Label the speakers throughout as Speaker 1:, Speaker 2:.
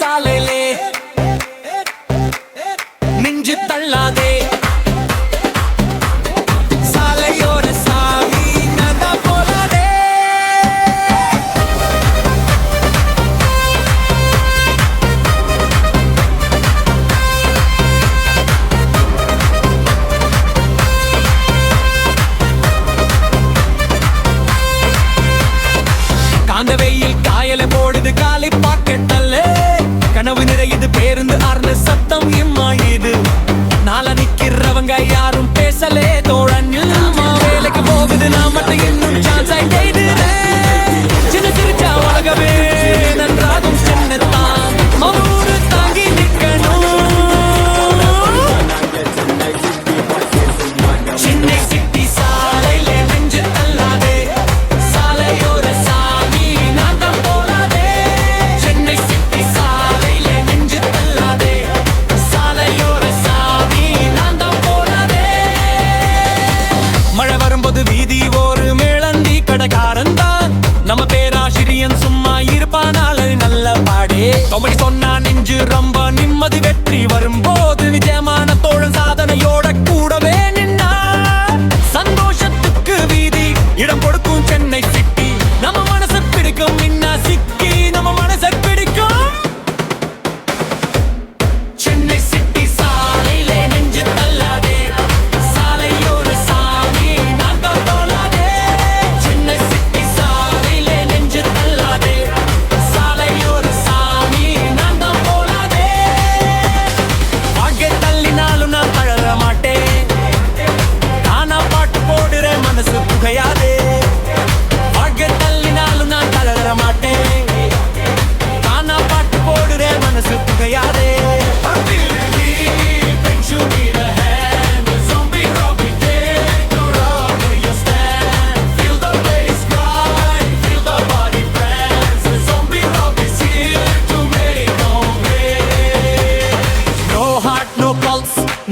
Speaker 1: சாலையிலே நெஞ்சு தள்ளாதே. காயல போடுது காலை பாக்கெட் தள்ளே கனவு நிறையுது பேருந்து ஆர்ந்த சத்தம். இம் நம்ம பேராசிரியன் சும்மா இருப்பானால நல்ல பாடே. காமெடி சொன்னா நெஞ்சு ரொம்ப நிம்மதி வெற்றி வரும்போது விஜயமான தோழன் சாதனையோட கூடவே நின்னா சந்தோஷத்துக்கு வீதி இடம்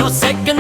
Speaker 1: No sé qué